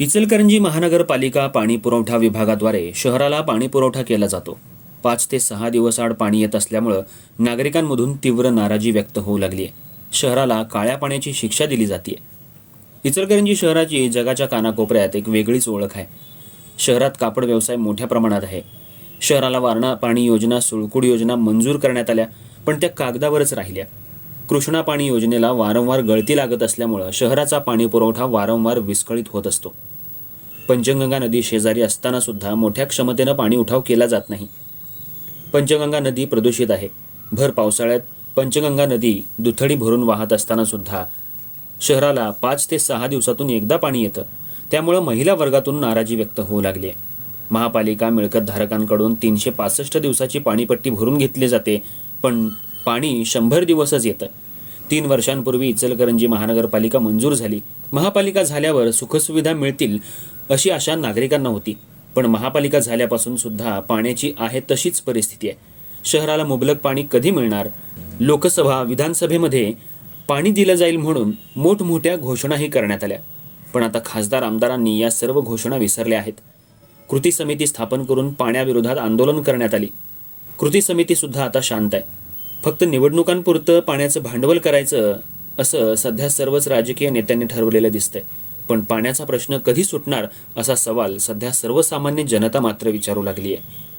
इचलकरंजी महानगरपालिका पाणी पुरवठा विभागाद्वारे शहराला पाणी पुरवठा केला जातो. पाच ते सहा दिवस आड पाणी येत असल्यामुळं नागरिकांमधून तीव्र नाराजी व्यक्त होऊ लागली आहे शहराला काळ्या पाण्याची शिक्षा दिली जाते इचलकरंजी शहराची जगाच्या कानाकोपऱ्यात एक वेगळीच ओळख आहे. शहरात कापड व्यवसाय मोठ्या प्रमाणात आहे. शहराला वारणा पाणी योजना सुळकुड योजना मंजूर करण्यात आल्या पण त्या कागदावरच राहिल्या. कृष्णा पाणी योजनेला वारंवार गळती लागत असल्यामुळं शहराचा पाणी पुरवठा वारंवार विस्कळीत होत असतो. पंचगंगा नदी शेजारी असताना सुद्धा मोठ्या क्षमतेनं पाणी उठाव केला जात नाही. पंचगंगा नदी प्रदूषित आहे. भर पावसाळ्यात पंचगंगा नदी दुथडी भरून वाहत असताना सुद्धा शहराला पाच ते सहा दिवसातून एकदा पाणी येतं. त्यामुळं महिला वर्गातून नाराजी व्यक्त होऊ लागली आहे. महापालिका मिळकतधारकांकडून तीनशे पासष्ट दिवसाची पाणीपट्टी भरून घेतली जाते पण पाणी शंभर दिवसच येतं. तीन वर्षांपूर्वी इचलकरंजी महानगरपालिका मंजूर झाली. महापालिका झाल्यावर सुखसुविधा मिळतील अशी आशा नागरिकांना होती. पण महापालिका झाल्यापासून सुद्धा पाण्याची आहे तशीच परिस्थिती आहे. शहराला मुबलक पाणी कधी मिळणार? लोकसभा विधानसभेमध्ये पाणी दिलं जाईल म्हणून मोठमोठ्या घोषणाही करण्यात आल्या. पण आता खासदार आमदारांनी या सर्व घोषणा विसरल्या आहेत. कृती समिती स्थापन करून पाण्याविरोधात आंदोलन करण्यात आली. कृती समितीसुद्धा आता शांत आहे. फक्त निवडणुकांपुरतं पाण्याचं भांडवल करायचं असं सध्या सर्वच राजकीय नेत्यांनी ठरवलेलं दिसतंय. पण पाण्याचा प्रश्न कधी सुटणार असा सवाल सध्या सर्वसामान्य जनता मात्र विचारू लागली आहे